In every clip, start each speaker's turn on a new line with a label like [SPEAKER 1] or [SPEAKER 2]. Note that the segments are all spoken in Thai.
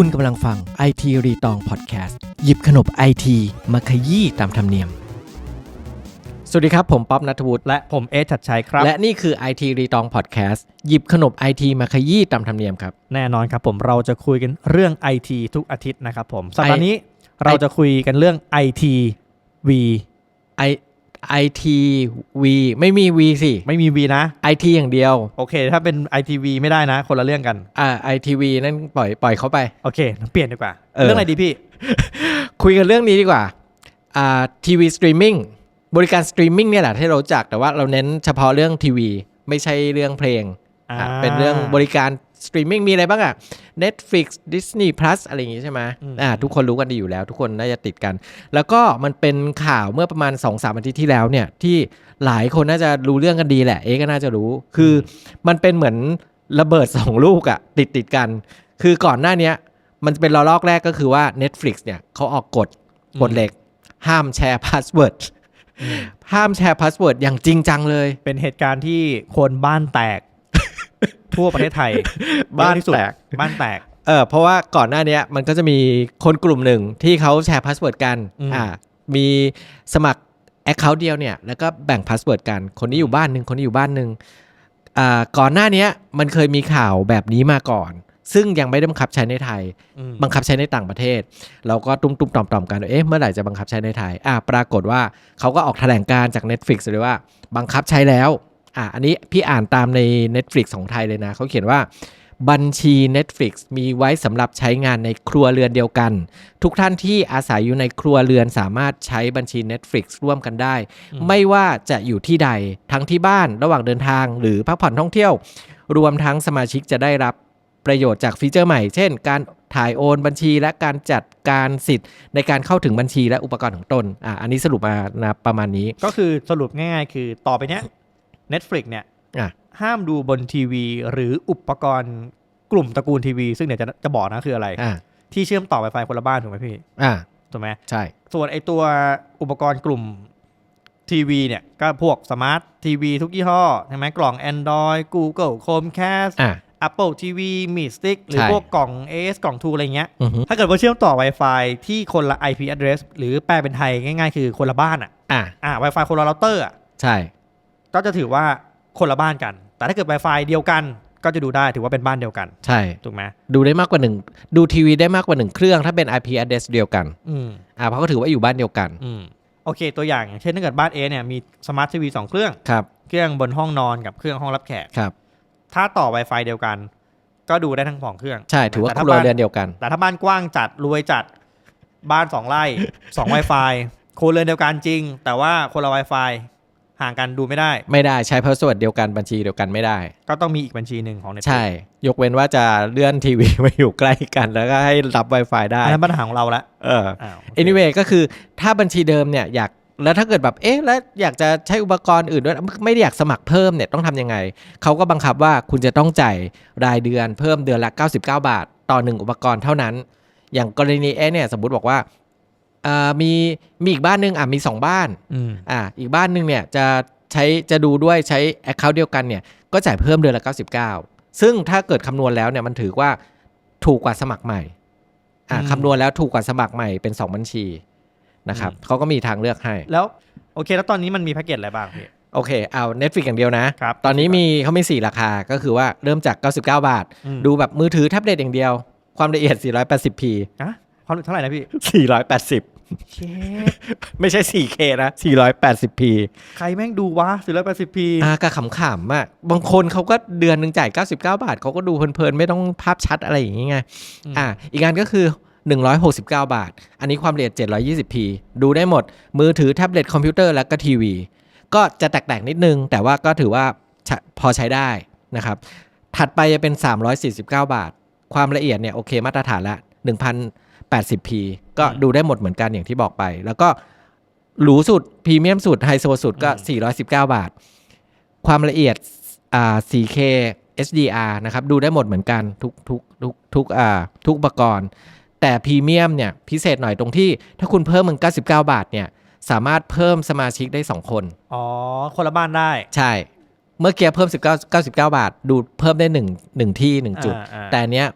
[SPEAKER 1] คุณกำลังฟัง IT รีตองพอดแคสต์ หยิบขนบไอทีมาขยี้ตามธรรมเนียม สวัสดีครับ ผมป๊อบนัทวุฒิ
[SPEAKER 2] และผมเอสชัดชัยครับ
[SPEAKER 1] และนี่คือ IT รีตองพอดแคสต์ หยิบขนบไอทีมาขยี้ตามธรรมเนียมครับ
[SPEAKER 2] แน่นอนครับผมเราจะคุยกันเรื่อง IT ทุกอาทิตย์นะครับผมสัปดาห์นี้เราจะคุยกันเรื่อง IT V
[SPEAKER 1] I IT V ไม่มี V สิ
[SPEAKER 2] ไม่มี V นะ
[SPEAKER 1] IT อย่างเดียว
[SPEAKER 2] โอเค ถ้าเป็น ITV ไม่ได้นะ คนละเรื่องกัน
[SPEAKER 1] อ่า ITV นั่นปล่อยปล่อยเขาไป
[SPEAKER 2] โอเค เปลี่ยนดีกว่า
[SPEAKER 1] เออ
[SPEAKER 2] เรื่องอะไรดีพี่
[SPEAKER 1] คุยกันเรื่องนี้ดีกว่าอ่าทีวีสตรีมมิ่งบริการสตรีมมิ่งเนี่ยแหละที่เรารู้จักแต่ว่าเราเน้นเฉพาะเรื่องทีวี ไม่ใช่เรื่องเพลง
[SPEAKER 2] อ่า
[SPEAKER 1] อะเป็นเรื่องบริการ สตรีมมิ่งมีอะไรบ้างอะ Netflix Disney Plus อะไรอย่างงี้ใช่ไหมอ่าทุกคนรู้กันดีอยู่แล้ว ทุกคนน่าจะติดกัน แล้วก็มันเป็นข่าวเมื่อประมาณ 2-3สามอาทิตย์ที่แล้วเนี่ย ที่หลายคนน่าจะรู้เรื่องกันดีแหละ เอ๊ก็น่าจะรู้ คือมันเป็นเหมือนระเบิดสองลูกอะติดติดๆกัน คือก่อนหน้าเนี้ยมันเป็นระลอกแรกก็คือว่า Netflix เนี่ยเขาออกกฎกฎเหล็ก ห้ามแชร์พาสเวิร์ดห้ามแชร์พาสเวิร์ดอย่างจริงจังเลย
[SPEAKER 2] เป็นเหตุการณ์ที่คนบ้านแตก ทั่วประเทศไทย
[SPEAKER 1] บ้าน
[SPEAKER 2] เยอะที่สุด
[SPEAKER 1] แตก
[SPEAKER 2] บ้านแตก
[SPEAKER 1] เออเพราะว่าก่อนหน้าเนี้ยมันก็จะมีคนกลุ่มหนึ่งที่เขาแชร์พาสเวิร์ดกัน
[SPEAKER 2] อืม
[SPEAKER 1] อ่ามีสมัครแอคเคาท์เดียวเนี่ยแล้วก็แบ่งพาสเวิร์ดกันคนนี้อยู่บ้านหนึ่งคนนี้อยู่บ้านหนึ่งอ่าก่อนหน้าเนี้ยมันเคยมีข่าวแบบนี้มาก่อน ซึ่งยังไม่ได้บังคับใช้ในไทย
[SPEAKER 2] อืม
[SPEAKER 1] บังคับใช้ในต่างประเทศ เราก็ตุ้มตุ้มๆต่อมต่อมๆกันว่าเอ๊ะเมื่อไหร่จะบังคับใช้ในไทยอ่าปรากฏว่าเขาก็ออกแถลงการจาก Netflix เลยว่า บังคับใช้แล้ว อ่าอันนี้พี่อ่านตามใน Netflix ของไทยเลยนะ เขาเขียนว่าบัญชี Netflix มีไว้สำหรับใช้งานในครัวเรือนเดียวกัน ทุกท่านที่อาศัยอยู่ในครัวเรือนสามารถใช้บัญชี Netflix ร่วมกันได้ ไม่ว่าจะอยู่ที่ใด ทั้งที่บ้านระหว่างเดินทาง หรือพักผ่อนท่องเที่ยว รวมทั้งสมาชิกจะได้รับประโยชน์จากฟีเจอร์ใหม่ เช่น การถ่ายโอนบัญชีและการจัดการสิทธิ์ในการเข้าถึงบัญชีและอุปกรณ์ของตน อะอันนี้สรุปมานะประมาณนี้
[SPEAKER 2] ก็คือสรุปง่ายๆ คือต่อไปเนี้ย Netflix เนี่ย
[SPEAKER 1] อะ
[SPEAKER 2] ห้ามดูบนทีวีหรืออุปกรณ์กลุ่มตระกูลทีวี ซึ่งเดี๋ยวจะจะบอกนะคืออะไร
[SPEAKER 1] อะ
[SPEAKER 2] ที่เชื่อมต่อ Wi-Fi คนละบ้านถูกไหมพี่
[SPEAKER 1] อะ
[SPEAKER 2] ถูกไหม
[SPEAKER 1] ใช่
[SPEAKER 2] ส่วนไอตัวอุปกรณ์กลุ่มทีวีเนี่ยก็พวกสมาร์ททีวีทุกยี่ห้อใช่ไหมกล่อง Android Google Chromecast
[SPEAKER 1] อะ
[SPEAKER 2] Apple TV Mi Stick หรือ
[SPEAKER 1] ใช่
[SPEAKER 2] พวกกล่อง AS กล่องทูอะไรเงี้ย
[SPEAKER 1] อือฮึ
[SPEAKER 2] ถ้าเกิดว่าเชื่อมต่อ Wi-Fi ที่คนละ IP address หรือแปลเป็นไทยง่ายๆ คือคนละบ้านอะ
[SPEAKER 1] อะ
[SPEAKER 2] อ่า Wi-Fi คนละเราเตอร์อะ
[SPEAKER 1] ใช่
[SPEAKER 2] ก็จะถือว่าคนละบ้านกัน แต่ถ้าเกิด Wi-Fi เดียวกัน ก็จะดูได้ถือว่าเป็นบ้านเดียวกัน
[SPEAKER 1] ใช่
[SPEAKER 2] ถูกไหม
[SPEAKER 1] ดูได้มากกว่าหนึ่งดูทีวีได้มากกว่าหนึ่งเครื่อง ถ้าเป็น IP address เดียวกัน
[SPEAKER 2] อืม
[SPEAKER 1] อ่าเพราะเขาถือว่าอยู่บ้านเดียวกัน
[SPEAKER 2] อืมโอเค ตัวอย่างอย่างเช่นถ้าเกิดบ้าน A เนี่ยมีสมาร์ททีวีสองเครื่อง
[SPEAKER 1] ครับ
[SPEAKER 2] เครื่องบนห้องนอนกับเครื่องห้องรับแขก
[SPEAKER 1] ครับ
[SPEAKER 2] ถ้าต่อ Wi-Fi เดียวกัน ก็ดูได้ทั้งสองเครื่อง
[SPEAKER 1] ใช่ถือว่า
[SPEAKER 2] แต่
[SPEAKER 1] ค
[SPEAKER 2] ถ้า
[SPEAKER 1] รัว
[SPEAKER 2] บ้าน
[SPEAKER 1] เรือนเดียวกัน
[SPEAKER 2] แต่ถ้าบ้านกว้างจัดรวยจัดบ้านสองไร่สอง Wi-Fi โคเรือนเดียวกันจริง แต่ว่าคนละ Wi-Fi ห่างกันดูไม่ได้
[SPEAKER 1] ไม่ได้ใช้พาสเวิร์ดเดียวกันบัญชีเดียวกันไม่ได้
[SPEAKER 2] ก็ต้องมีอีกบัญชีหนึ่งของ Netflix
[SPEAKER 1] ใช่ ยกเว้นว่าจะเลื่อนทีวีมาอยู่ใกล้กันแล้วก็ให้รับ Wi-Fi ได้
[SPEAKER 2] อันนั้นปัญหาของเราละ
[SPEAKER 1] เออ
[SPEAKER 2] อ้าวโอเค
[SPEAKER 1] anyway ก็คือถ้าบัญชีเดิมเนี่ยอยากแล้วถ้าเกิดแบบเอ๊ะแล้วอยากจะใช้อุปกรณ์อื่นด้วยไม่ได้อยากสมัครเพิ่มเนี่ยต้องทำยังไง เขาก็บังคับว่าคุณจะต้องจ่ายรายเดือนเพิ่มเดือนละ 99 บาท ต่อหนึ่งอุปกรณ์เท่านั้น อย่างกรณีเอ๊ะเนี่ยสมมุติบอกว่าอ่า มีมีอีกบ้านหนึงอะมี 2 บ้าน
[SPEAKER 2] อืม
[SPEAKER 1] อ่าอีกบ้านหนึ่งเนี่ยจะใช้จะดูด้วยใช้ Account เดียวกันเนี่ยก็จ่ายเพิ่มเดือนละ 99 ซึ่งถ้าเกิดคำนวณแล้วเนี่ยมันถือว่าถูกกว่าสมัครใหม่อ่า
[SPEAKER 2] อืม
[SPEAKER 1] คำนวณแล้วถูกกว่าสมัครใหม่เป็น 2 บัญชีนะครับ
[SPEAKER 2] อืม
[SPEAKER 1] เขาก็มีทางเลือกให้
[SPEAKER 2] แล้วโอเค แล้วตอนนี้มันมีแพ็กเกจอะไรบ้างพี่
[SPEAKER 1] โอเค เอา Netflix อย่างเดียวนะ
[SPEAKER 2] ครับ
[SPEAKER 1] ตอนนี้มีเขามี 4 ราคา ก็คือว่าเริ่มจาก 99 บาท
[SPEAKER 2] อืม
[SPEAKER 1] ดูแบบมือถือแท็บเล็ตอย่างเดียว ความละเอียด 480p
[SPEAKER 2] อะความเท่าไหร่นะพี่
[SPEAKER 1] 480
[SPEAKER 2] เค
[SPEAKER 1] ไม่ใช่ 4K นะ 480p
[SPEAKER 2] ใครแม่งดูวะ 480 p
[SPEAKER 1] อ่าก็ขำๆอะบางคนเขาก็เดือนหนึ่งจ่าย 99 บาท เขาก็ดูเพลินๆ ไม่ต้องภาพชัดอะไรอย่างงี้ไง
[SPEAKER 2] อืม
[SPEAKER 1] อ่าอีกงานก็คือ 169 บาท อันนี้ความละเอียด 720p ดูได้หมด มือถือแท็บเล็ตคอมพิวเตอร์และก็ทีวี ก็จะแตกๆ นิดนึง แต่ว่าก็ถือว่าใช้พอใช้ได้นะครับ ถัดไปจะเป็น 349 บาท ความละเอียดเนี่ยโอเคมาตรฐานละ 1080p ก็ดูได้หมดเหมือนกันอย่างที่บอกไป แล้วก็หรูสุดพรีเมียมสุดไฮโซสุดก็ 419 บาท ความละเอียดอ่า 4K HDR นะครับ ดูได้หมดเหมือนกันทุกทุกทุกทุกอ่าทุกอุปกรณ์ แต่พรีเมียมเนี่ยพิเศษหน่อยตรงที่ ถ้าคุณเพิ่มมัน99 บาทเนี่ยสามารถเพิ่มสมาชิกได้ 2 คน
[SPEAKER 2] อ๋อ คนละบ้านได้
[SPEAKER 1] ใช่ เมื่อกี้เพิ่ม 19 99 บาท ดูเพิ่มได้1งที่ 1 จุด
[SPEAKER 2] อ่าอ่า
[SPEAKER 1] แต่อันเนี้ย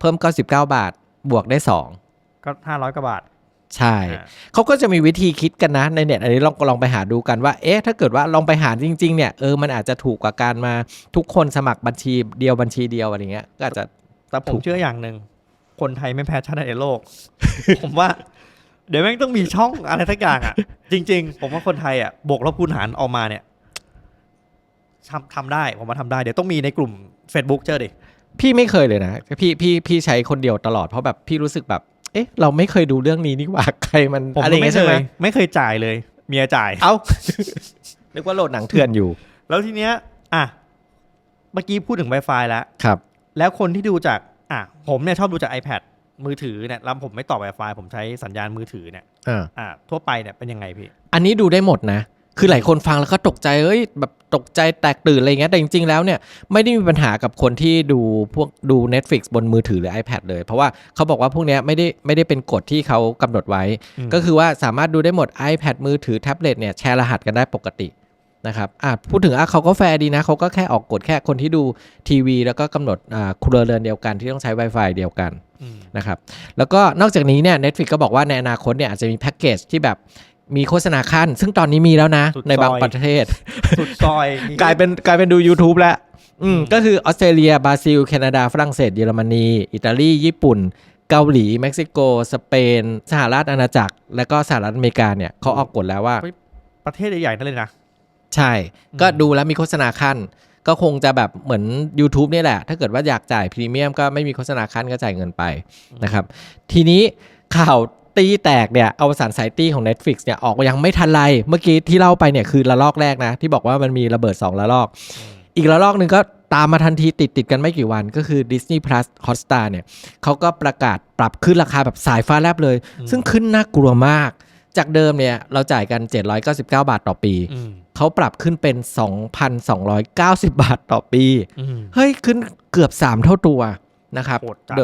[SPEAKER 1] เพิ่ม 99 บาทบวกได้สอง
[SPEAKER 2] ก็ห้าร้อยกว่าบาท
[SPEAKER 1] ใช่
[SPEAKER 2] อ่า
[SPEAKER 1] เขาก็จะมีวิธีคิดกันนะในเน็ตอันนี้ลองลองไปหาดูกันว่า เอ๊ะ ถ้าเกิดว่าลองไปหาจริง ๆ เนี่ย เออ มันอาจจะถูกกว่าการมาทุกคนสมัครบัญชีเดียวบัญชีเดียวอะไรเงี้ย ก็อาจจะ
[SPEAKER 2] แต่ผ
[SPEAKER 1] ถู
[SPEAKER 2] ม
[SPEAKER 1] ก
[SPEAKER 2] เชื่ออย่างหนึ่ง คนไทยไม่แพ้ชาติใดในโลก ผมว่า เดี๋ยวแม่งต้องมีช่องอะไรสักอย่างอะ จริง ๆ ผมว่าคนไทยอะ บวกลบคูณหารออกมาเนี่ยทำทำได้ผมว่าทำได้ เดี๋ยวต้องมีในกลุ่ม Facebook เจอดิ
[SPEAKER 1] พี่ไม่เคยเลยนะ พี่พี่พี่ใช้คนเดียวตลอดเพราะแบบพี่รู้สึกแบบ เอ๊ะ เราไม่เคยดูเรื่องนี้นี่หว่าใครมัน
[SPEAKER 2] ผม
[SPEAKER 1] อะไร
[SPEAKER 2] ก็
[SPEAKER 1] เงี้
[SPEAKER 2] ไม่
[SPEAKER 1] ย
[SPEAKER 2] เค
[SPEAKER 1] ใช่ไหม
[SPEAKER 2] ยไม่เคยจ่ายเลย เมียจ่าย
[SPEAKER 1] เอ้านึกว่าโหลดหนังเถื่อนอยู่
[SPEAKER 2] แล้วทีเนี้ย อะ เมื่อกี้พูดถึง Wi-Fi แล้ว
[SPEAKER 1] ครับ
[SPEAKER 2] แล้วคนที่ดูจาก อะ ผมเนี่ยชอบดูจาก iPad มือถือเนี่ยแล้วผมไม่ต่อ Wi-Fi ผมใช้สัญญาณมือถือเนี่ย
[SPEAKER 1] อ่า
[SPEAKER 2] อะทั่วไปเนี่ยเป็นยังไงพี่
[SPEAKER 1] อันนี้ดูได้หมดนะ คือหลายคนฟังแล้วก็ตกใจเอ้ยแบบตกใจแตกตื่นอะไรเงี้ยแต่จริงๆแล้วเนี่ยไม่ได้มีปัญหากับคนที่ดูพวกดู Netflix บนมือถือหรือ iPad เลย เพราะว่าเขาบอกว่าพวกเนี้ยไม่ได้ไม่ได้เป็นกฎที่เขากำหนดไว้
[SPEAKER 2] อืม
[SPEAKER 1] ก็คือว่าสามารถดูได้หมด iPad มือถือแท็บเล็ตเนี่ยแชร์รหัสกันได้ปกตินะครับอะพูดถึงอะเขาก็แฟร์ดีนะเขาก็แค่ออกกฎแค่คนที่ดูทีวี แล้วก็กำหนดอ่าครัวเรือนเดียวกันที่ต้องใช้ Wi-Fi เดียวกัน
[SPEAKER 2] อืม
[SPEAKER 1] นะครับแล้วก็นอกจากนี้เนี่ย Netflix ก็บอกว่าในอนาคตเนี่ยอาจจะมีแพ็กเกจที่แบบ มีโฆษณาขั้น ซึ่งตอนนี้มีแล้วนะ
[SPEAKER 2] สุด
[SPEAKER 1] ในบาง
[SPEAKER 2] ซอย
[SPEAKER 1] ประเทศ
[SPEAKER 2] สุดซอย
[SPEAKER 1] กลายเป็นกลายเป็นดู YouTube แล้วอืม
[SPEAKER 2] อืม
[SPEAKER 1] ก็คือออสเตรเลีย บราซิล แคนาดา ฝรั่งเศส เยอรมนี อิตาลี ญี่ปุ่น เกาหลี เม็กซิโก สเปน สหรัฐอาณาจักร และก็สหรัฐอเมริกาเนี่ยเขาออกกฎแล้วว่า
[SPEAKER 2] ประเทศใหญ่ๆนั่นเลยนะ
[SPEAKER 1] ใช่ก็ดูแล้วมีโฆษณาขั้น ก็คงจะแบบเหมือน YouTube เนี่ยแหละ ถ้าเกิดว่าอยากจ่ายพรีเมียมก็ไม่มีโฆษณาขั้นก็จ่ายเงินไปนะครับ ทีนี้ข่าว ตีแตกเนี่ยอวสานสายตีของ Netflix เนี่ยออกมายังไม่ทันไร เมื่อกี้ที่เล่าไปเนี่ยคือระลอกแรกนะ ที่บอกว่ามันมีระเบิด 2 ระลอก อีกระลอกหนึ่งก็ตามมาทันทีติดติดๆกันไม่กี่วันก็คือ Disney Plus Hotstar เนี่ยเขาก็ประกาศปรับขึ้นราคาแบบสายฟ้าแลบเลย
[SPEAKER 2] อืม
[SPEAKER 1] ซึ่งขึ้นน่ากลัวมาก จากเดิมเนี่ยเราจ่ายกัน 799 บาทต่อปี
[SPEAKER 2] อืม
[SPEAKER 1] เขาปรับขึ้นเป็น 2,290 บาทต่อปี
[SPEAKER 2] อืม
[SPEAKER 1] เฮ้ยขึ้นเกือบ 3 เท่าตัวนะครับ
[SPEAKER 2] โหดจัด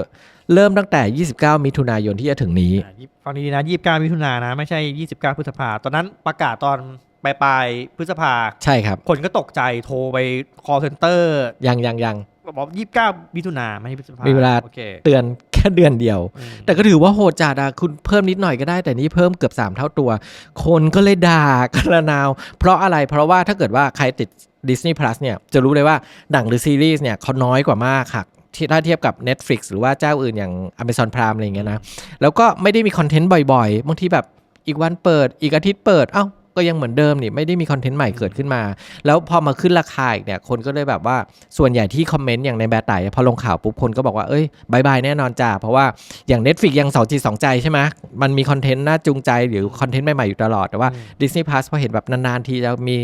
[SPEAKER 1] เดอะเริ่มตั้งแต่ 29 มิถุนายนที่จะถึงนี้
[SPEAKER 2] อะยี่ฟังดีๆนะยี่สิบเก้ามิถุนายนนะ ไม่ใช่ยี่สิบเก้าพฤษภา ตอนนั้นประกาศตอนปลายปลายๆพฤษภา
[SPEAKER 1] ใช่ครับ
[SPEAKER 2] คนก็ตกใจโทรไป call center
[SPEAKER 1] ยังยังยัง
[SPEAKER 2] บอกยี่สิบเก้ามิถุนาไม่ใช่พฤษภา
[SPEAKER 1] มี
[SPEAKER 2] มี
[SPEAKER 1] เวลา
[SPEAKER 2] โอเค
[SPEAKER 1] เตือนแค่เดือนเดียว
[SPEAKER 2] อืม
[SPEAKER 1] แต่ก็ถือว่าโหดจัดอะคุณเพิ่มนิดหน่อยก็ได้ แต่นี่เพิ่มเกือบ 3 เท่าตัว คนก็เลยด่ากันละนาว เพราะอะไรเพราะว่าถ้าเกิดว่าใครติด Disney Plus เนี่ยจะรู้เลยว่าหนังหรือซีรีส์เนี่ยเขาน้อยกว่ามากค่ะที่ ถ้าเทียบกับ Netflix หรือว่าเจ้าอื่นอย่าง Amazon Prime อะไรอย่างเงี้ยนะ แล้วก็ไม่ได้มีคอนเทนต์บ่อยๆ บางทีแบบอีกวันเปิด อีกอาทิตย์เปิด เอ้า ก็ยังเหมือนเดิมนี่ ไม่ได้มีคอนเทนต์ใหม่เกิดขึ้นมา แล้วพอมาขึ้นราคาอีกเนี่ย คนก็เลยแบบว่า ส่วนใหญ่ที่คอมเมนต์อย่างในแบร์ไต่พอลงข่าวปุ๊บ คนก็บอกว่า เอ้ยบายบายแน่นอนจ้า เพราะว่าอย่าง Netflix ยังสองจิตสองใจใช่ไหมมันมีคอนเทนต์น่าจูงใจหรือคอนเทนต์ใหม่ๆอยู่ตลอด แต่ว่า Disney Plus พอเห็นแบบนานๆทีจะมี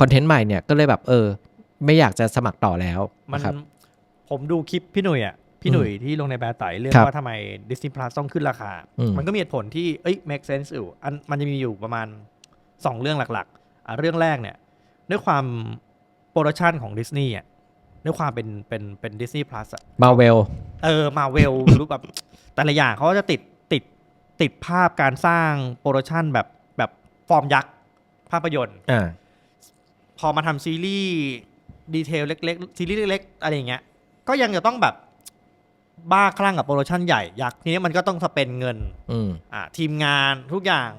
[SPEAKER 1] คอนเทนต์ใหม่เนี่ย ก็เลยแบบเออไม่อยากจะสมัครต่อแล้ว
[SPEAKER 2] มัน
[SPEAKER 1] นะครับ
[SPEAKER 2] ผมดูคลิปพี่หนุ่ยอะพี่หนุ่ยที่ลงในแบร์ไตเรื่อง
[SPEAKER 1] ครับ
[SPEAKER 2] ว่าทำไม Disney Plus ต้องขึ้นราคา
[SPEAKER 1] อืม
[SPEAKER 2] มันก็มีเหตุผลที่เอ้ย make sense อยู่อันมันจะมีอยู่ประมาณ 2 เรื่องหลักๆอะเรื่องแรกเนี่ย ด้วยความโปรดักชันของดิสนีย์อะด้วยความเป็นเป็นเป็นดิสนีย์พลัสอะ
[SPEAKER 1] มาเวล
[SPEAKER 2] เออมาเวลรู้แบบแต่ละอย่างเขาก็จะติดติดติดภาพการสร้างโปรดักชันแบบแบบฟอร์มยักษ์ภาพยนตร์
[SPEAKER 1] อ่า
[SPEAKER 2] พอมาทำซีรีส์ดีเทลเล็กๆ ซีรีส์เล็กๆ อะไรอย่างเงี้ย ก็ยังจะต้องแบบบ้าคลั่งกับโปรดักชันใหญ่ยักษ์ทีนี้มันก็ต้องสเปนเงิน
[SPEAKER 1] อืม
[SPEAKER 2] อ่าทีมงานทุกอย่าง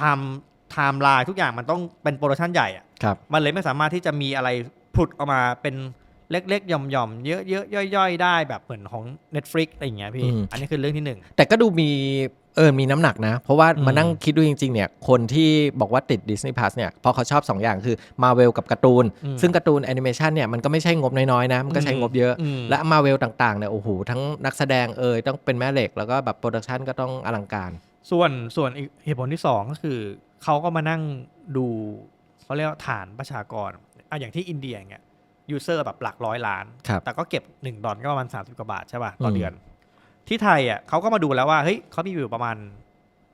[SPEAKER 2] ทำไทม์ไลน์ทุกอย่างมันต้องเป็นโปรดักชันใหญ่อะ
[SPEAKER 1] ครับ
[SPEAKER 2] มันเลยไม่สามารถที่จะมีอะไรผุดออกมาเป็นเล็กๆหย่อมๆเยอะๆย่อยๆ ได้แบบเหมือนของ Netflix อะไรอย่างเงี้ยพี่
[SPEAKER 1] อืม
[SPEAKER 2] อันนี้คือเรื่องที่หนึ่ง
[SPEAKER 1] แต่ก็ดูมี เออ มีน้ำหนักนะ เพราะว่า
[SPEAKER 2] อืม
[SPEAKER 1] มานั่งคิดดูจริง ๆ เนี่ย คนที่บอกว่าติด Disney Plus เนี่ย เพราะเขาชอบ 2 อย่างคือ Marvel กับการ์ตูน
[SPEAKER 2] อืม
[SPEAKER 1] ซึ่งการ์ตูนแอนิเมชันเนี่ย มันก็ไม่ใช่งบน้อยๆนะ มันก็ใช้งบเยอะ
[SPEAKER 2] อืม
[SPEAKER 1] และ Marvel ต่างๆเนี่ย โอ้โห ทั้งนักแสดงเอยต้องเป็นแม่เหล็ก แล้วก็แบบโปรดักชันก็ต้องอลังการ
[SPEAKER 2] ส่วนส่วนอีกเหตุผลที่สองก็คือเขาก็มานั่งดูเขาเรียกว่าฐานประชากรอะอย่างที่อินเดียอย่างเงี้ยยูเซอร์แบบหลักร้อยล้าน
[SPEAKER 1] ครับ
[SPEAKER 2] แต่ก็เก็บหนึ่งดอลก็ประมาณสามสิบกว่าบาทใช่ป่ะต่ออ
[SPEAKER 1] ม
[SPEAKER 2] เดือน ที่ไทยอะเขาก็มาดูแล้วว่าเฮ้ยเขามีอยู่ประมาณ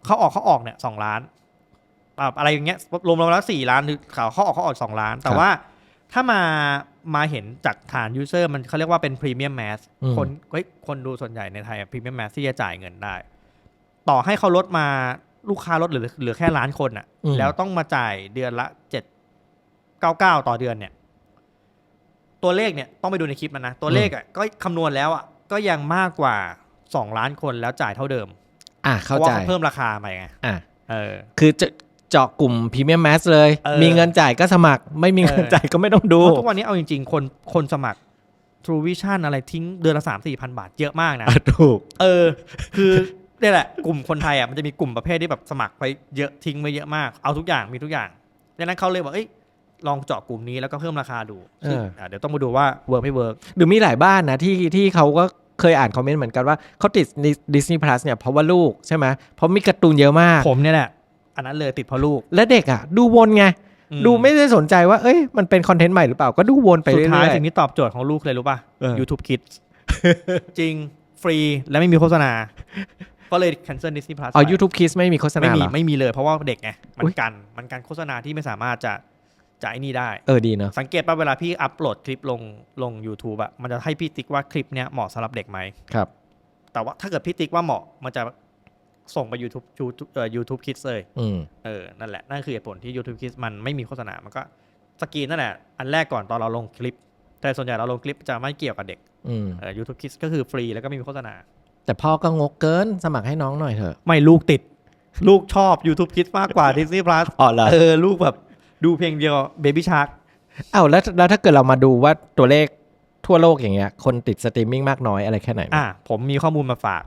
[SPEAKER 2] เขาออกเขาออกเนี่ยสองล้านอะอะไรอย่างเงี้ยรวมๆแล้วสี่ล้านหรือเขาเขาออกเขาออกสองล้าน แต่ว่าถ้ามามาเห็นจากฐานยูเซอร์มันเขาเรียกว่าเป็นพรีเมียมแมส
[SPEAKER 1] อืม
[SPEAKER 2] คนเฮ้ยคนดูส่วนใหญ่ในไทยพรีเมียมแมสที่จะจ่ายเงินได้ ต่อให้เขาลดมาลูกค้าลดเหลือเหลือแค่ล้านคนอะ
[SPEAKER 1] อืม
[SPEAKER 2] แล้วต้องมาจ่ายเดือนละเจ็ดเก้าเก้าต่อเดือนเนี่ย ตัวเลขเนี่ยต้องไปดูในคลิปมันนะ ตัวเลขอะก็คำนวณแล้วอะก็ยังมากกว่า สองล้านคนแล้วจ่ายเท่าเดิม
[SPEAKER 1] อะ
[SPEAKER 2] เพ
[SPEAKER 1] เข้า
[SPEAKER 2] ราะว่า
[SPEAKER 1] ใจ
[SPEAKER 2] เขาเพิ่มราคามาไง
[SPEAKER 1] อะ
[SPEAKER 2] เออ
[SPEAKER 1] คือจะเจาะกลุ่มพรีเมียมแมสเลย
[SPEAKER 2] เออ
[SPEAKER 1] มีเงินจ่ายก็สมัคร ไม่มีเงิน
[SPEAKER 2] เออ
[SPEAKER 1] จ่ายก็ไม่ต้องดู
[SPEAKER 2] เพราะทุกวันนี้เอาจริง ๆ คนคนสมัคร True Vision อะไรทิ้งเดือนละสามสี่พันบาทเยอะมากนะ
[SPEAKER 1] อะถูก
[SPEAKER 2] เออ คือนี่แหละ กลุ่มคนไทยอะมันจะมีกลุ่มประเภทที่แบบสมัครไปเยอะทิ้งไปเยอะมากเอาทุกอย่างมีทุกอย่างดังนั้นเขาเลยบอกเอ้ยลองเจาะกลุ่มนี้แล้วก็เพิ่มราคาดูซึ่ง
[SPEAKER 1] เอออะ
[SPEAKER 2] เดี๋ยวต้องมาดูว่าเวิร์กไม่เวิร์ก
[SPEAKER 1] หรือมีหลายบ้านนะที่ที่เขาก็ เคยอ่านคอมเมนต์เหมือนกันว่าเขาติดดิสนีย์พลัสเนี่ยเพราะว่าลูกใช่ไหมเพราะมีการ์ตูนเยอะมาก
[SPEAKER 2] ผมเนี่ยแหละอันนั้นเลยติดเพราะลูก
[SPEAKER 1] และเด็กอะ ดูวนไง
[SPEAKER 2] อื
[SPEAKER 1] ดูไม่ได้สนใจว่า เอ้ยมันเป็นคอนเทนต์ใหม่หรือเปล่าก็ดูวนไป
[SPEAKER 2] สุด
[SPEAKER 1] เรื่
[SPEAKER 2] ท้าย
[SPEAKER 1] อย
[SPEAKER 2] สิ่งที่ตอบโจทย์ของลูกเลยรู้ป่ะ
[SPEAKER 1] เออ
[SPEAKER 2] YouTube Kids จริงฟรีและไม่มีโฆษณา ก็เลย cancel Disney Plus
[SPEAKER 1] ๆอ๋อ
[SPEAKER 2] ไป
[SPEAKER 1] YouTube Kids ไม่มีโฆษ
[SPEAKER 2] ไม่
[SPEAKER 1] ณา
[SPEAKER 2] มี
[SPEAKER 1] เหรอ
[SPEAKER 2] ไม่มีเลยเพราะว่าเด็กไงมั
[SPEAKER 1] อุ๊
[SPEAKER 2] น
[SPEAKER 1] ย
[SPEAKER 2] กันมันกันโฆษณาที่ไม่สามารถจะ จะไอ้นี่ได้
[SPEAKER 1] เออดีเนอะ
[SPEAKER 2] สังเกตป่ะเวลาพี่อัปโหลดคลิปลงลง YouTube อะมันจะให้พี่ติ๊กว่าคลิปเนี้ยเหมาะสำหรับเด็กไหม
[SPEAKER 1] ครับ
[SPEAKER 2] แต่ว่าถ้าเกิดพี่ติ๊กว่าเหมาะมันจะส่งไป YouTube YouTube เอ่อ YouTube Kids เลย
[SPEAKER 1] อืม
[SPEAKER 2] เออนั่นแหละนั่นคือเหตุผลที่ YouTube Kids มันไม่มีโฆษณา มันก็สกรีนนั่นแหละอันแรกก่อนตอนเราลงคลิป แต่ส่วนใหญ่เราลงคลิปจะไม่เกี่ยวกับเด็ก
[SPEAKER 1] อืม
[SPEAKER 2] เออ YouTube Kids ก็คือฟรีแล้วก็ไม่มีโฆษณา
[SPEAKER 1] แต่พ่อก็งกเกินสมัครให้น้องหน่อยเถอะ
[SPEAKER 2] ไม่ลูกติด ลูกชอบ YouTube Kids มากกว่า Disney Plus
[SPEAKER 1] อ๋อเหรอ
[SPEAKER 2] เออ ลูกแบบ ดูเพลงเดียว Baby Shark
[SPEAKER 1] อ้าวแล้วแล้วถ้าเกิดเรามาดูว่าตัวเลขทั่วโลกอย่างเงี้ย คนติดสตรีมมิ่งมากน้อยอะไรแค่ไหน
[SPEAKER 2] อะผมมีข้อมูลมาฝาก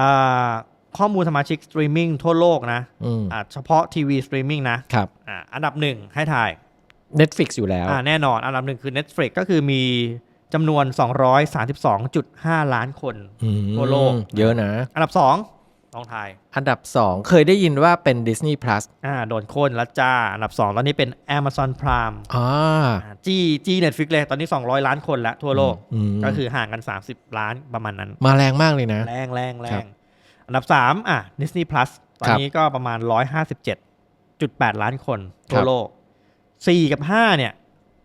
[SPEAKER 2] อ่าข้อมูลสมาชิกสตรีมมิ่งทั่วโลกนะ
[SPEAKER 1] อืม
[SPEAKER 2] อ่าเฉพาะทีวีสตรีมมิ่งนะครับอ่าอันดับหนึ่งให้ถ่าย
[SPEAKER 1] Netflix อยู่แล้ว
[SPEAKER 2] อ่าแน่นอนอันดับหนึ่งคือ Netflix ก็คือมีจำนวน 232.5 ล้านคน
[SPEAKER 1] อืม
[SPEAKER 2] ทั่วโลก
[SPEAKER 1] เยอะนะ
[SPEAKER 2] อันดับสอง ลองถ่าย
[SPEAKER 1] อันดับ 2 เคยได้ยินว่าเป็น Disney Plus
[SPEAKER 2] อ่าโดนโค่นแล้วจ้า อันดับสองตอนนี้เป็น Amazon Prime
[SPEAKER 1] อ๋อ
[SPEAKER 2] อ่าจี้จี้ Netflix เลย ตอนนี้ 200 ล้านคนแล้วทั่วโลก
[SPEAKER 1] อืม
[SPEAKER 2] ก็คือห่างกัน 30 ล้านประมาณนั้น
[SPEAKER 1] มาแรงมากเลยนะ
[SPEAKER 2] แรงแรงแร
[SPEAKER 1] ครั
[SPEAKER 2] ง
[SPEAKER 1] บ
[SPEAKER 2] อันดับ 3 อะ Disney Plus ตอน
[SPEAKER 1] ครับ
[SPEAKER 2] นี้ก็ประมาณ 157.8 ล้านคนทั่
[SPEAKER 1] ครั
[SPEAKER 2] ว
[SPEAKER 1] บ
[SPEAKER 2] โลก 4 กับ 5 เนี่ย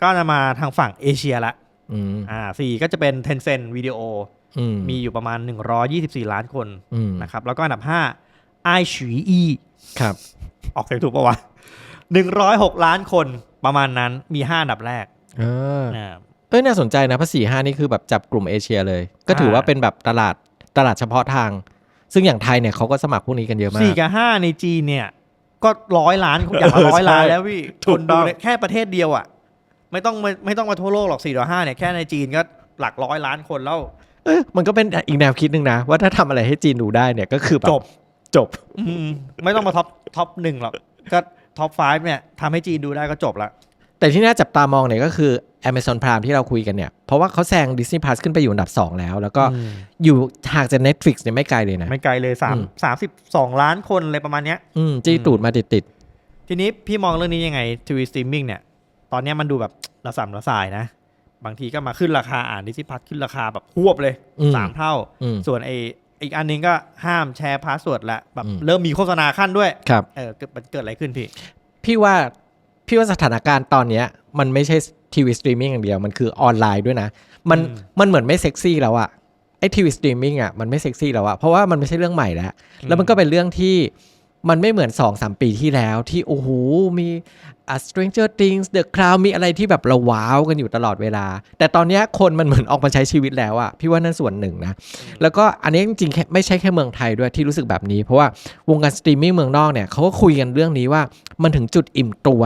[SPEAKER 2] ก็จะมาทางฝั่งเอเชียละ
[SPEAKER 1] อืม
[SPEAKER 2] อ่า4ก็จะเป็น Tencent Video
[SPEAKER 1] อื ม
[SPEAKER 2] มีอยู่ประมาณ 124 ล้านคน
[SPEAKER 1] อืม
[SPEAKER 2] นะครับ แล้วก็อันดับ5ไอฉีอี
[SPEAKER 1] ครับ
[SPEAKER 2] ออกเสียงถูกปะวะ 106 ล้านคนประมาณนั้นมี5อันดับแรก
[SPEAKER 1] เออ
[SPEAKER 2] อ่า
[SPEAKER 1] เอ้ยน่าสนใจนะเพราะสี่ห้านี่คือแบบจับกลุ่มเอเชียเลย ก็ถือว่า
[SPEAKER 2] อ่า
[SPEAKER 1] เป็นแบบตลาดตลาดเฉพาะทาง ซึ่งอย่างไทยเนี่ยเขาก็สมัครพวกนี้กันเยอะมาก
[SPEAKER 2] 4กับ5ในจีนเนี่ย ก็ร้อยล้านอย่างละร้อยล้านแล้วพี่
[SPEAKER 1] ถู
[SPEAKER 2] ค
[SPEAKER 1] ก
[SPEAKER 2] น
[SPEAKER 1] ต้
[SPEAKER 2] ดู
[SPEAKER 1] อง
[SPEAKER 2] เนี่ยแค่ประเทศเดียวอะ ไม่ต้องไม่ไม่ต้องมาทั่วโลกหรอก4ต่อ5เนี่ยแค่ในจีนก็หลักร้อยล้านคนแล้ว
[SPEAKER 1] เอ้ยมันก็เป็นอีกแนวคิดหนึ่งนะ ว่าถ้าทำอะไรให้จีนดูได้เนี่ยก็คือแบบ
[SPEAKER 2] จบ
[SPEAKER 1] จบ
[SPEAKER 2] อืมไม่ต้องมาท็อปท็อปหนึ่งหรอกก็ท็อป5เนี่ยทำให้จีนดูได้ก็จบละ
[SPEAKER 1] แต่ที่น่าจับตามองเนี่ยก็คือ Amazon Prime ที่เราคุยกันเนี่ย เพราะว่าเขาแซง Disney Plus ขึ้นไปอยู่อันดับ 2 แล้ว แล้วก็
[SPEAKER 2] อืม
[SPEAKER 1] อยู่ห่างจาก Netflix เนี่ยไม่ไกลเลยนะ
[SPEAKER 2] ไม่ไกลเลยสาม
[SPEAKER 1] อืม
[SPEAKER 2] สามสิบสองล้านคนอะไรประมาณเนี้ย
[SPEAKER 1] อืมจี้ตูดมาติด
[SPEAKER 2] ทีนี้พี่มองเรื่องนี้ยังไงทีวีสตรีมมิ่งเนี่ย ตอนเนี้ยมันดูแบบระสำระสายนะ บางทีก็มาขึ้นราคาอ่านดิจิพัทขึ้นราคาแบบหวบเลย
[SPEAKER 1] อืม
[SPEAKER 2] สามเท่า
[SPEAKER 1] ๆอืม
[SPEAKER 2] ส่วนไออีกอันนึงก็ห้ามแชร์พาสเวิร์ดละแบบ
[SPEAKER 1] อืม
[SPEAKER 2] เริ่มมีโฆษณาขั้นด้วย
[SPEAKER 1] ครับ
[SPEAKER 2] เออเกิดมันเกิดอะไรขึ้นพี่
[SPEAKER 1] พี่ว่าพี่ว่าสถานการณ์ตอนเนี้ย มันไม่ใช่ทีวีสตรีมมิ่งอย่างเดียว มันคือออนไลน์ด้วยนะ มัน
[SPEAKER 2] อืม
[SPEAKER 1] มันเหมือนไม่เซ็กซี่แล้วอะไอทีวีสตรีมมิ่งอะมันไม่เซ็กซี่แล้วอะเพราะว่ามันไม่ใช่เรื่องใหม่แล้ว แล้วมันก็เป็นเรื่องที่ มันไม่เหมือน2อสปีที่แล้วที่โอ้โหมีอะ Stranger Things The Crown มีอะไรที่แบบเราว้าวกันอยู่ตลอดเวลา แต่ตอนเนี้ยคนมันเหมือนออกมาใช้ชีวิตแล้วอะพี่ว่านั่นส่วนหนึ่งนะ แล้วก็อันนี้จริงๆแค่ไม่ใช่แค่เมืองไทยด้วยที่รู้สึกแบบนี้ เพราะว่าวงการสตรีมมิ่งเมืองนอกเนี่ยเขาก็คุยกันเรื่องนี้ว่ามันถึงจุดอิ่มตัว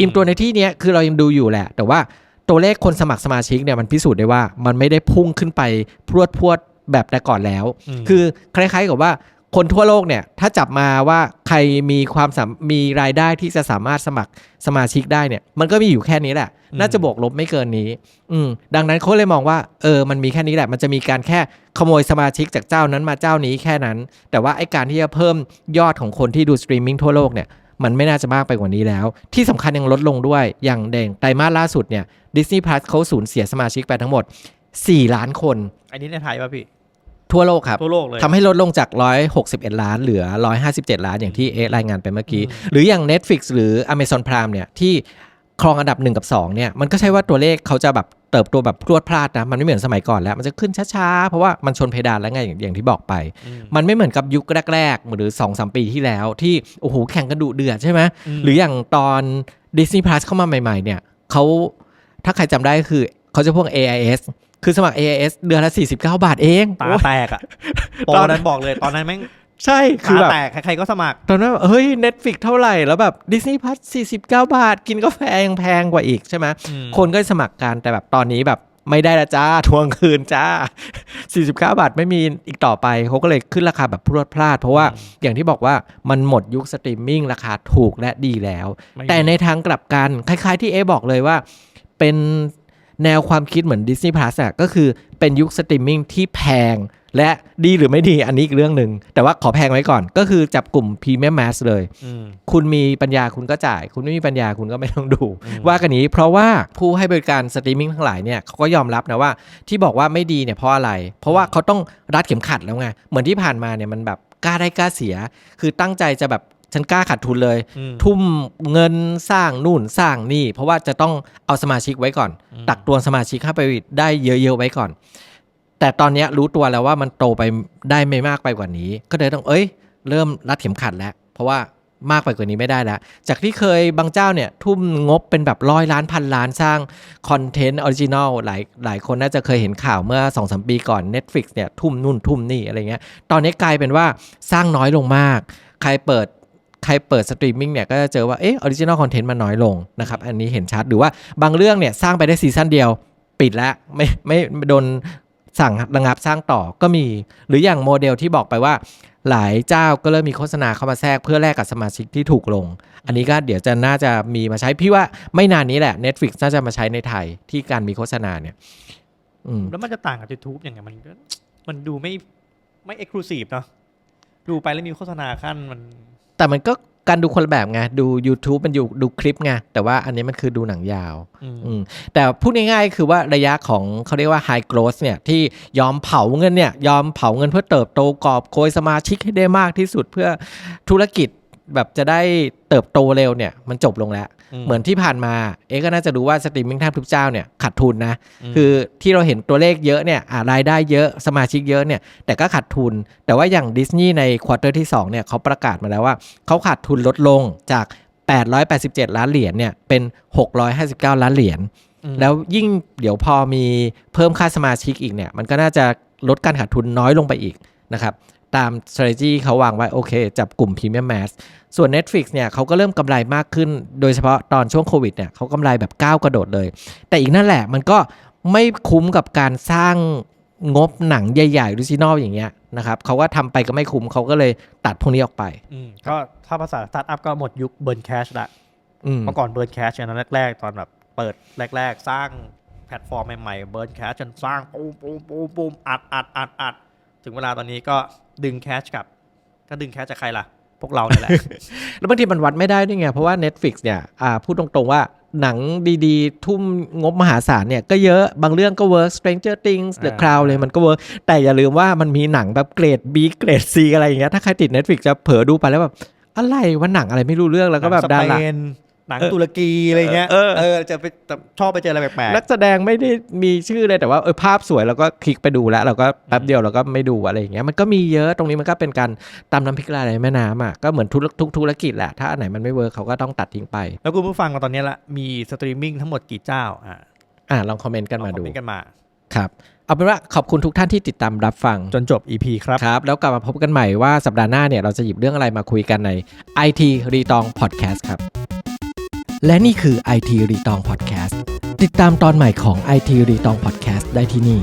[SPEAKER 1] อิ่มตัวในที่เนี้ยคือเรายังดูอยู่แหละ แต่ว่าตัวเลขคนสมัครสมาชิกเนี่ยมันพิสูจน์ได้ว่ามันไม่ได้พุ่งขึ้นไปพรวดพรวดแบบแต่ก่อนแล้ว
[SPEAKER 2] อืม
[SPEAKER 1] คือคล้ายๆกับว่า คนทั่วโลกเนี่ยถ้าจับมาว่าใครมีความสามมีรายได้ที่จะสามารถสมัครสมาชิกได้เนี่ย มันก็มีอยู่แค่นี้แหละ น่าจะบวกลบไม่เกินนี้ อืมดังนั้นเขาเลยมองว่าเออมันมีแค่นี้แหละ มันจะมีการแค่ขโมยสมาชิกจากเจ้านั้นมาเจ้านี้แค่นั้น แต่ว่าไอ้การที่จะเพิ่มยอดของคนที่ดูสตรีมมิ่งทั่วโลกเนี่ยมันไม่น่าจะมากไปกว่านี้แล้ว ที่สำคัญยังลดลงด้วยอย่างเด่งไตรมาสล่าสุดเนี่ย Disney Plus เขาสูญเสียสมาชิกไปทั้งหมด 4 ล้านคน
[SPEAKER 2] อันนี้ในไทยป่ะพี่
[SPEAKER 1] ทั่วโลกครับ
[SPEAKER 2] ทั่วโลกเลย
[SPEAKER 1] ทำให้ลดลงจาก 161 ล้านเหลือ 157 ล้านอย่างที่เอะรายงานไปเมื่อกี้ หรืออย่าง Netflix หรือ Amazon Prime เนี่ยที่ครองอันดับ 1 กับ 2 เนี่ย มันก็ใช่ว่าตัวเลขเขาจะแบบเติบโตแบบพรวดพลาดนะ มันไม่เหมือนสมัยก่อนแล้ว มันจะขึ้นช้าๆ เพราะว่ามันชนเพดานแล้วไงอย่างอย่างที่บอกไป
[SPEAKER 2] อืม
[SPEAKER 1] มันไม่เหมือนกับยุคแรกๆ หรือ2-3ปีที่แล้วที่โอ้โหแข่งกันดุเดือดใช่ไหม
[SPEAKER 2] ม
[SPEAKER 1] หรืออย่างตอน Disney Plus เข้ามาใหม่ๆ เนี่ยเขาถ้าใครจำได้ก็คือเขาจะพวก AIS คือสมัคร AIS เดือนละ 49 บาทเอง
[SPEAKER 2] ตา
[SPEAKER 1] โอ้ย
[SPEAKER 2] แตกอะโปร
[SPEAKER 1] ตอน
[SPEAKER 2] นั้นบอกเลยตอนนั้นแม่ง
[SPEAKER 1] ใช่คือ
[SPEAKER 2] ตา
[SPEAKER 1] แบบ
[SPEAKER 2] แตกใครๆก็สมัคร
[SPEAKER 1] ตอนนั้นแบบเฮ้ย Netflix เท่าไหร่ แล้วแบบ Disney Plus 49 บาท กินกาแฟยังแพงกว่าอีกใช่ไหม
[SPEAKER 2] อืม
[SPEAKER 1] คนก็สมัครกันแต่แบบตอนนี้แบบไม่ได้ละจ้าทวงคืนจ้า 49 บาทไม่มีอีกต่อไปเขาก็เลยขึ้นราคาแบบพรวดพลาด เพราะว่าอย่างที่บอกว่ามันหมดยุคสตรีมมิ่งราคาถูกและดีแล้ว
[SPEAKER 2] ไม่
[SPEAKER 1] แต่ในทางกลับกันคล้ายๆที่เอบอกเลยว่าเป็น แนวความคิดเหมือน Disney Plus อะก็คือเป็นยุคสตรีมมิ่งที่แพง และดีหรือไม่ดีอันนี้อีกเรื่องหนึ่ง แต่ว่าขอแพงไว้ก่อน ก็คือจับกลุ่ม Premium Mass เลย
[SPEAKER 2] อืม
[SPEAKER 1] คุณมีปัญญาคุณก็จ่าย คุณไม่มีปัญญาคุณก็ไม่ต้องดู
[SPEAKER 2] อืม
[SPEAKER 1] ว่ากันนี้เพราะว่าผู้ให้บริการสตรีมมิ่งทั้งหลายเนี่ยเขาก็ยอมรับนะว่าที่บอกว่าไม่ดีเนี่ยเพราะอะไร เพราะว่าเขาต้องรัดเข็มขัดแล้วไงเหมือนที่ผ่านมาเนี่ยมันแบบกล้าได้กล้าเสีย คือตั้งใจจะแบบ ฉันกล้าขาดทุนเลย
[SPEAKER 2] อืม
[SPEAKER 1] ทุ่มเงินสร้างนู่นสร้างนี่ เพราะว่าจะต้องเอาสมาชิกไว้ก่อน
[SPEAKER 2] อืม
[SPEAKER 1] ตักตวงสมาชิกเข้าไปได้เยอะๆไว้ก่อน แต่ตอนเนี้ยรู้ตัวแล้วว่ามันโตไปได้ไม่มากไปกว่านี้ ก็เลยต้องเอ้ย เริ่มรัดเข็มขัดแล้ว เพราะว่ามากไปกว่านี้ไม่ได้แล้ว จากที่เคยบางเจ้าเนี่ย ทุ่มงบเป็นแบบร้อยล้านพันล้านสร้างคอนเทนต์ออริจินอลหลายหลายคนน่าจะเคยเห็นข่าวเมื่อ2อสปีก่อน Netflix เนี่ย ทุ่มนู่นทุ่มนี่อะไรเงี้ย ตอนนี้กลายเป็นว่าสร้างน้อยลงมาก ใครเปิด ใครเปิดสตรีมมิ่งเนี่ยก็จะเจอว่าเออออริจินอลคอนเทนต์มันน้อยลงนะครับอันนี้เห็นชัดหรือว่าบางเรื่องเนี่ยสร้างไปได้ซีซั่นเดียวปิดแล้วไม่ไม่โดนสั่งระงับสร้างต่อก็มี หรืออย่างโมเดลที่บอกไปว่าหลายเจ้าก็เริ่มมีโฆษณาเข้ามาแทรกเพื่อแลกกับสมาชิกที่ถูกลง อันนี้ก็เดี๋ยวจะน่าจะมีมาใช้พี่ว่าไม่นานนี้แหละ Netflix น่าจะมาใช้ในไทยที่การมีโฆษณาเนี่ย
[SPEAKER 2] แล้วมันจะต่างกับ YouTube อย่างไงมันมันดูไม่ไม่เอ็กซ์คลูซีฟเนาะดูไปแล้วมีโฆษณาขั้นมัน
[SPEAKER 1] แต่มันก็การดูคนละแบบไงดู YouTube มันอยู่ดูคลิปไงแต่ว่าอันนี้มันคือดูหนังยาว
[SPEAKER 2] อืม
[SPEAKER 1] อืมแต่พูดง่ายๆคือว่าระยะของเขาเรียกว่า high growth เนี่ยที่ยอมเผาเงินเนี่ยยอมเผาเงินเพื่อเติบโตกอบโกยสมาชิกให้ได้มากที่สุดเพื่อธุรกิจ แบบจะได้เติบโตเร็วเนี่ยมันจบลงแล้ว เหมือนที่ผ่านมาเอ๊ะก็น่าจะรู้ว่าสตรีมมิ่งแทบทุกเจ้าเนี่ยขาดทุนนะคือที่เราเห็นตัวเลขเยอะเนี่ยอ่ารายได้เยอะสมาชิกเยอะเนี่ยแต่ก็ขาดทุน แต่ว่าอย่างดิสนีย์ในควอเตอร์ที่2เนี่ยเขาประกาศมาแล้วว่าเขาขาดทุนลดลงจาก 887 ล้านเหรียญเนี่ยเป็น 659 ล้านเหรียญ
[SPEAKER 2] อืม
[SPEAKER 1] แล้วยิ่งเดี๋ยวพอมีเพิ่มค่าสมาชิกอีกเนี่ยมันก็น่าจะลดการขาดทุนน้อยลงไปอีกนะครับ ตาม strategy เขาวางไว้โอเค จับกลุ่ม Premium Mass ส่วน Netflix เนี่ยเขาก็เริ่มกำไรมากขึ้น โดยเฉพาะตอนช่วงโควิดเนี่ยเขากำไรแบบก้าวกระโดดเลย แต่อีกนั่นแหละมันก็ไม่คุ้มกับการสร้างงบหนังใหญ่ๆออริจินอลอย่างเงี้ยนะครับเขาก็ทำไปก็ไม่คุ้มเขาก็เลยตัดพวกนี้ออกไป
[SPEAKER 2] อืมก็ถ้าภาษาสตาร์ทอัพก็หมดยุคเบิร์นแคชละ
[SPEAKER 1] อืม
[SPEAKER 2] เมื่อก่อนเบิร์นแคชอันนั้นแรกๆ ตอนแบบเปิดแรก ๆ สร้างแพลตฟอร์มใหม่ๆเบิร์นแคชจนสร้างปูมปูมปูมปูมอัดอัดอัดอัด ถึงเวลาตอนนี้ก็ดึงแคชกลับ ก็ดึงแคชจากใครล่ะ พวกเราเนี่ยแหละ
[SPEAKER 1] แล้วบางทีมันวัดไม่ได้ด้วยไง เพราะว่า Netflix เนี่ยอ่าพูดตรงๆว่าหนังดีๆ ทุ่มงบมหาศาลเนี่ยก็เยอะบางเรื่องก็ work Stranger Things The
[SPEAKER 2] อ่า
[SPEAKER 1] Crown เลยมันก็ work แต่อย่าลืมว่ามันมีหนังแบบเกรด B เกรด C อะไรอย่างเงี้ยถ้าใครติด Netflix จะเผลอดูไปแล้วแบบอะไรว่าหนังอะไรไม่รู้เรื่องแล้วก็แบบ
[SPEAKER 2] หนั
[SPEAKER 1] ดาง
[SPEAKER 2] ส
[SPEAKER 1] รา
[SPEAKER 2] เปน หนังตุรกีอะไรเงี้ย
[SPEAKER 1] เออ
[SPEAKER 2] เออจะไปชอบไปเจออะไรแปลก
[SPEAKER 1] นักแสดงไม่ได้มีชื่อเลยแต่ว่าเออภาพสวยแล้วก็คลิกไปดูแล้ว เราก็แป๊บเดียวเราก็ไม่ดูอะไรอย่างเงี้ยมันก็มีเยอะตรงนี้มันก็เป็นการตำน้ำพริกลายในแม่น้ำอะก็เหมือนทุกทุกธุรกิจแหละ ถ้าอันไหนมันไม่เวิร์คเขาก็ต้องตัดทิ้งไป
[SPEAKER 2] ๆแล้วคุณผู้ฟังตอนนี้ละมีสตรีมมิ่งทั้งหมดกี่เจ้าอ่า
[SPEAKER 1] อ่าลองคอมเมนต์กันมา
[SPEAKER 2] ลองคอ
[SPEAKER 1] ดู
[SPEAKER 2] เมนต์กันมา
[SPEAKER 1] ครับเอาเป็นว่าขอบคุณทุกท่านที่ติดตามรับฟัง
[SPEAKER 2] จนจบ EP ครับ
[SPEAKER 1] ครับ แล้วกลับมาพบกันใหม่ว่าสัปดาห์หน้าเนี่ยเราจะหยิบเรื่องอะไรมาคุยกันใน IT รีตองพอดแคสต์ครับ และนี่คือ IT รีตองพอดแคสต์ติดตามตอนใหม่ของ IT รีตองพอดแคสต์ได้ที่นี่